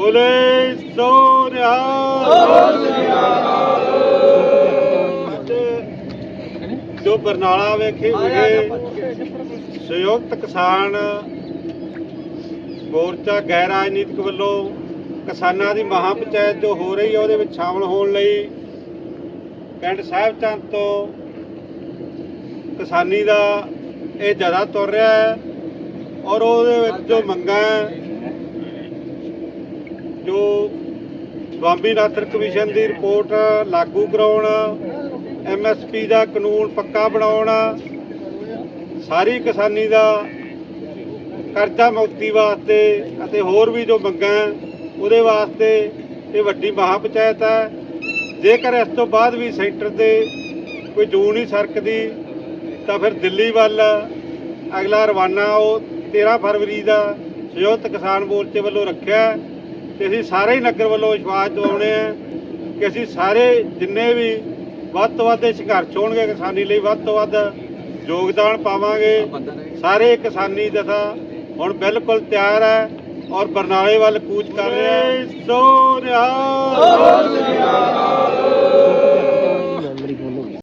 ਬੋਲੇ ਸੋ ਨਿਹਾਲ ਜੋ ਬਰਨਾਲਾ ਵੇਖੇ ਵਿਖੇ ਸੰਯੁਕਤ ਕਿਸਾਨ ਮੋਰਚਾ ਗੈਰ ਰਾਜਨੀਤਿਕ ਵੱਲੋਂ ਕਿਸਾਨਾਂ ਦੀ ਮਹਾ ਪੰਚਾਇਤ ਜੋ ਹੋ ਰਹੀ ਹੈ, ਉਹਦੇ ਵਿੱਚ ਸ਼ਾਮਲ ਹੋਣ ਲਈ ਪਿੰਡ ਸਾਹਿਬ ਚੰਦ ਤੋਂ ਕਿਸਾਨੀ ਦਾ ਇਹ ਜਥਾ ਤੁਰ ਰਿਹਾ ਹੈ ਔਰ ਉਹਦੇ ਵਿੱਚ ਜੋ ਮੰਗਾਂ ਹੈ, ਜੋ ਸਵਾਮੀਨਾਥਨ ਕਮਿਸ਼ਨ ਦੀ ਰਿਪੋਰਟ ਲਾਗੂ ਕਰਾਉਣ ਐਮਐਸਪੀ ਦਾ ਕਾਨੂੰਨ ਪੱਕਾ ਬਣਾਉਣ ਸਾਰੀ ਕਿਸਾਨੀ ਦਾ ਕਰਜ਼ਾ ਮੁਕਤੀ ਵਾਸਤੇ ਅਤੇ ਹੋਰ ਵੀ ਜੋ ਮੰਗਾਂ ਹੈ, ਉਹਦੇ ਵਾਸਤੇ ਇਹ ਵੱਡੀ ਮਹਾ ਪੰਚਾਇਤ ਹੈ। ਜੇਕਰ ਇਸ ਤੋਂ ਬਾਅਦ ਵੀ ਸੈਂਟਰ ਤੇ ਕੋਈ ਜੂ ਨਹੀਂ ਸਰਕਦੀ ਤਾਂ ਫਿਰ ਦਿੱਲੀ ਵੱਲ ਅਗਲਾ ਰਵਾਨਾ ਉਹ 13 ਫਰਵਰੀ ਦਾ ਸੰਯੁਕਤ ਕਿਸਾਨ ਮੋਰਚੇ ਵੱਲੋਂ ਰੱਖਿਆ। ਤੇ ਅਸੀਂ ਸਾਰੇ ਹੀ ਨਗਰ ਵੱਲੋਂ ਵਿਸ਼ਵਾਸ ਦਿਵਾਉਣੇ ਆ ਕਿ ਅਸੀਂ ਸਾਰੇ ਜਿੰਨੇ ਵੀ ਵੱਧ ਤੋਂ ਵੱਧ ਸੰਘਰਸ਼ ਹੋਣਗੇ ਕਿਸਾਨੀ ਲਈ ਵੱਧ ਤੋਂ ਵੱਧ ਯੋਗਦਾਨ ਪਾਵਾਂਗੇ। ਸਾਰੇ ਕਿਸਾਨੀ ਜਥਾ ਹੁਣ ਬਿਲਕੁਲ ਤਿਆਰ ਹੈ ਔਰ ਬਰਨਾਲੇ ਵੱਲ ਕੂਚ ਕਰ ਰਿਹਾ ਹੈ ਸੋ ਨਿਹਾਲ।